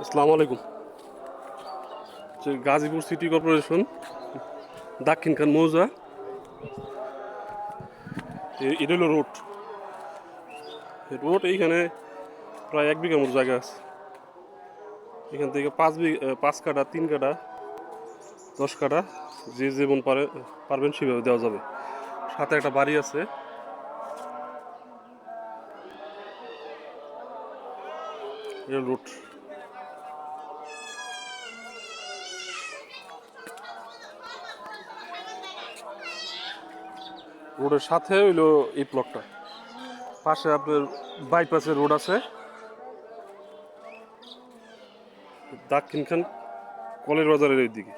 আসসালামু আলাইকুম। Gazipur city corporation, Dakshin Khan মৌজা এটা হলো রোড। রোড এইখানে প্রায় এক বিঘা মতো জায়গা আছে। এখান থেকে পাঁচ বিঘা পাঁচ কাটা তিন কাটা দশ কাটা যে যেমন পারে, পারবেন সেভাবে দেওয়া যাবে। সাথে একটা বাড়ি আছে। এটা রোড রোডের সাথে হইল এই প্লটটা পাশে আপনার বাইপাসের রোড আছে। দাক্ষিণখান কলের বাজারের এই দিকে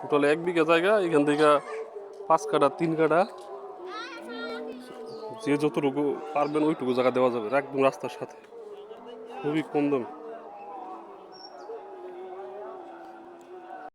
টোটাল এক বিঘা জায়গা, এখান থেকে পাঁচ কাটা তিন কাটা যে যতটুকু পারবেন ওইটুকু জায়গা দেওয়া যাবে, একদম রাস্তার সাথে। খুবই কম দাম।